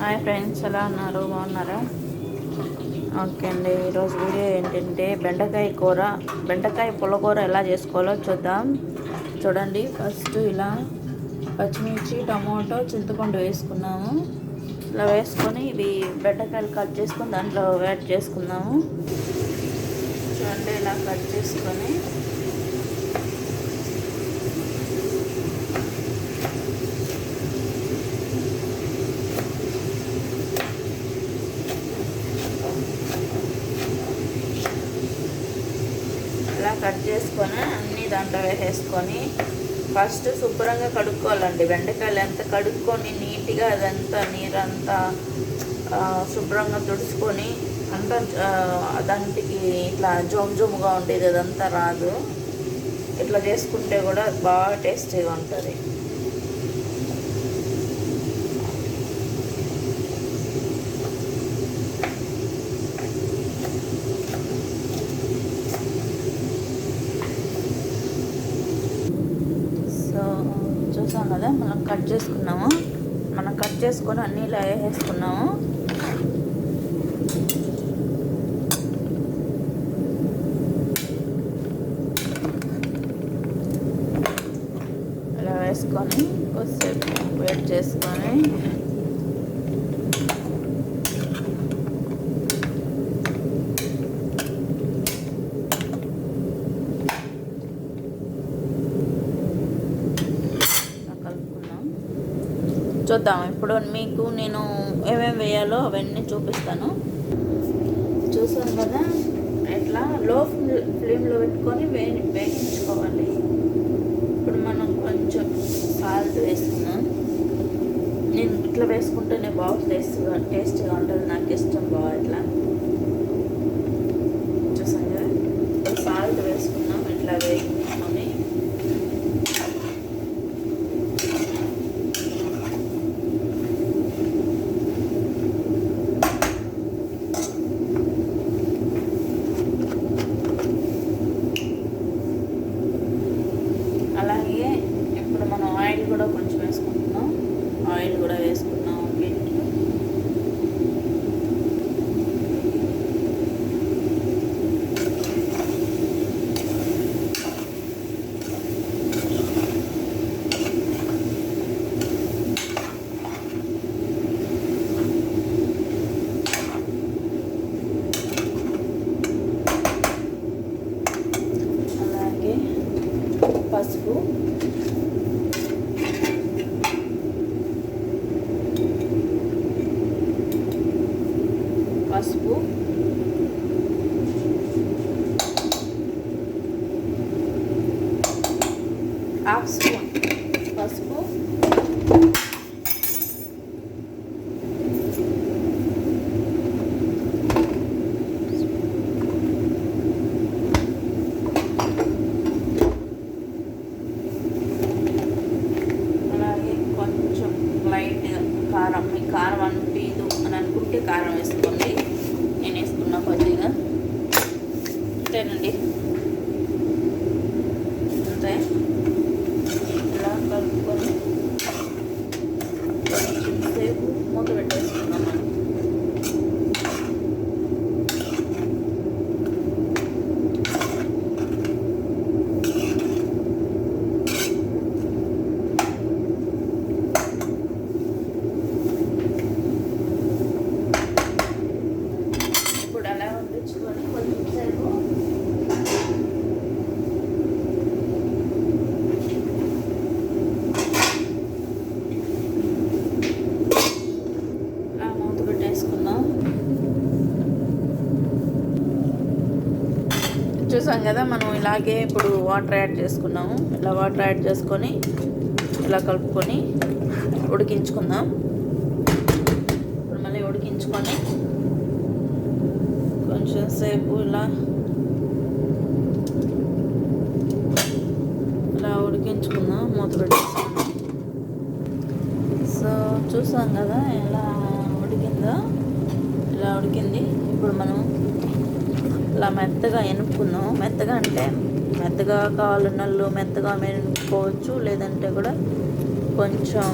Hi friends ఎలా ఉన్నారు? బాగున్నారా? ఓకే అండి ఈరోజు వీడియో ఏంటంటే బెండకాయ కూర. బెండకాయ పుల్లకూర ఎలా చేసుకోవాలో చూద్దాం. చూడండి ఫస్ట్ ఇలా పచ్చిమిర్చి టమాటో చింతపండు వేసుకున్నాము. ఇలా వేసుకొని ఇవి బెండకాయలు కట్ చేసుకొని దాంట్లో యాడ్ చేసుకున్నాము చూడండి ఇలా కట్ చేసుకొని ఇలా కట్ చేసుకొని అన్నీ దాంట్లో వేసేసుకొని ఫస్ట్ శుభ్రంగా కడుక్కోవాలండి. బెండకాయలు ఎంత కడుక్కొని నీట్గా అదంతా నీరంతా శుభ్రంగా తుడుచుకొని అంతా దానికి ఇట్లా జోమ్ జోముగా ఉండేది అదంతా రాదు. ఇట్లా చేసుకుంటే కూడా బాగా టేస్టీగా ఉంటుంది సో చూసాం కదా మనం కట్ చేసుకున్నాము. మనం కట్ చేసుకొని అన్నీ ఇలా వేసేసుకున్నాము. ఇలా వేసుకొని కొద్దిసేపు వెయిట్ చేసుకొని ఇలా కలుపుకుందాం చూద్దాం. ఇప్పుడు మీకు నేను ఏమేమి వేయాలో అవన్నీ చూపిస్తాను. చూసాను కదా? ఇట్లా లో ఫ్లేమ్లో పెట్టుకొని వే వేగించుకోవాలి ఇప్పుడు మనం కొంచెం సాల్ట్ వేసుకున్నాం నేను ఇట్లా వేసుకుంటేనే బాగా టేస్ట్గా టేస్ట్గా ఉంటుంది. నాకు ఇష్టం బాగా ఇట్లా చూసాను కదా ఇప్పుడు సాల్ట్ వేసుకున్నాం ఇట్లా వేయించుకొని అలాగే ఇప్పుడు మనం ఆయిల్ కూడా కొంచెం వేసుకుంటున్నాం ఆయిల్ కూడా వేసుకున్నాం దీంట్లో అలాగే పసుపు పసుపు హాఫ్ స్పూన్ పసుపు. అలాగే కొంచెం కారం. మీ కారం అనిపించదు అని అనుకుంటే కారం వేసుకోండి. 对 చూసాం కదా మనం ఇలాగే ఇప్పుడు వాటర్ యాడ్ చేసుకున్నాము. ఇలా వాటర్ యాడ్ చేసుకొని ఇలా కలుపుకొని ఉడికించుకుందాం. ఇప్పుడు మళ్ళీ ఉడికించుకొని కొంచెం సేపు ఇలా ఇలా ఉడికించుకుందాం మూత పెట్టేసుకుందాం. సో చూసాం కదా ఎలా ఉడికిందో ఇలా ఉడికింది. ఇప్పుడు మనం ఇలా మెత్తగా ఎనుపుకుందాం మెత్తగా అంటే మెత్తగా కావాలన్నళ్ళు మెత్తగా మెనుకోవచ్చు లేదంటే కూడా కొంచెం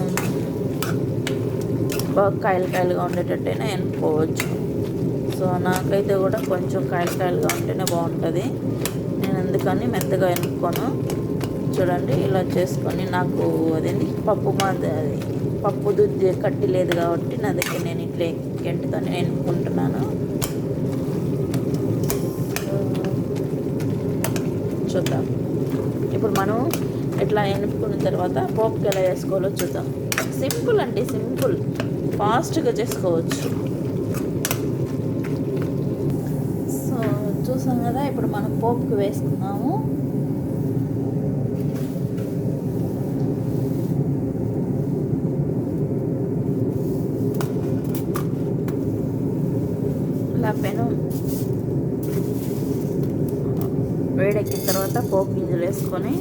బాగా కాయలు కాయలుగా ఉండేటట్టయినా ఎనుకోవచ్చు సో నాకైతే కూడా కొంచెం కాయలు కాయలుగా ఉంటేనే బాగుంటుంది. నేను అందుకని మెత్తగా ఎనుక్కోను. చూడండి ఇలా చేసుకొని నాకు అదేంటి పప్పు మాది అది పప్పు దుద్ది కట్టి లేదు కాబట్టి నా దగ్గర నేను ఇట్లా గంటతో నేను చూద్దాం. ఇప్పుడు మనం ఇట్లా ఎనుపుకున్న తర్వాత పోపుకి ఎలా వేసుకోవాలో చూద్దాం. సింపుల్ అండి సింపుల్. ఫాస్ట్గా చేసుకోవచ్చు. సో చూసాం కదా ఇప్పుడు మనం పోపుకి వేసుకున్నాము ఇలా పెను తర్వాత పోపు గింజలు వేసుకొని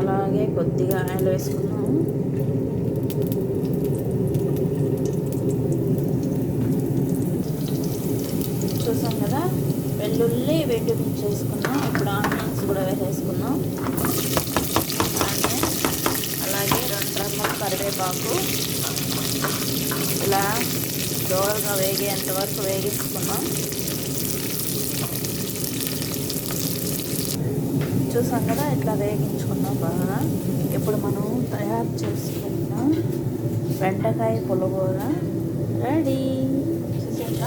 అలాగే కొద్దిగా ఆయిల్ వేసుకున్నాము. చూసాం కదా వెల్లుల్లి వెండి చేసుకున్నాం. ఇప్పుడు ఆనియన్స్ కూడా వేసేసుకున్నాం. అలాగే రెండు రమ్మల కరివేపాకు. ఇలా దోరగా వేగేంత వరకు వేగించుకున్నాం. చూసాం కదా ఇట్లా వేగించుకున్నాం బాగా. ఇప్పుడు మనం తయారు చేసుకున్న బెండకాయ పులగూర రెడీ. చూసాక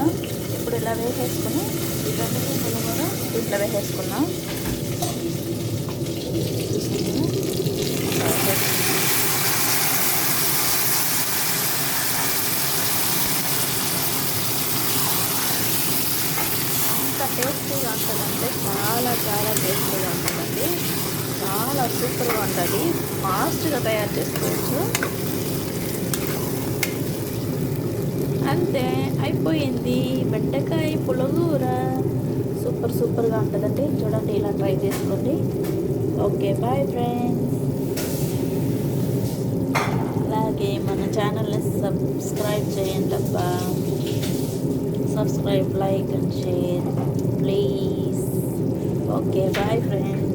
ఇప్పుడు ఇలా వేసేసుకుని ఈ బెండకాయ పులగూర ఇట్లా వేసేసుకున్నాం. చూసాము ఎంత టేస్టీగా ఉంటుందంటే చాలా చాలా టేస్టీగా ఉంటుందండి. చాలా సూపర్గా ఉంటుంది. ఫాస్ట్గా తయారు చేసుకోవచ్చు. అంతే అయిపోయింది. బెండకాయ పులగూర. సూపర్ సూపర్గా ఉంటుందండి. చూడండి ఇలా ట్రై చేసుకోండి. Okay bye friends. అలాగే మన ఛానల్ని సబ్స్క్రైబ్ చేయండి అబ్బా. Subscribe like and share. Please. Okay bye friends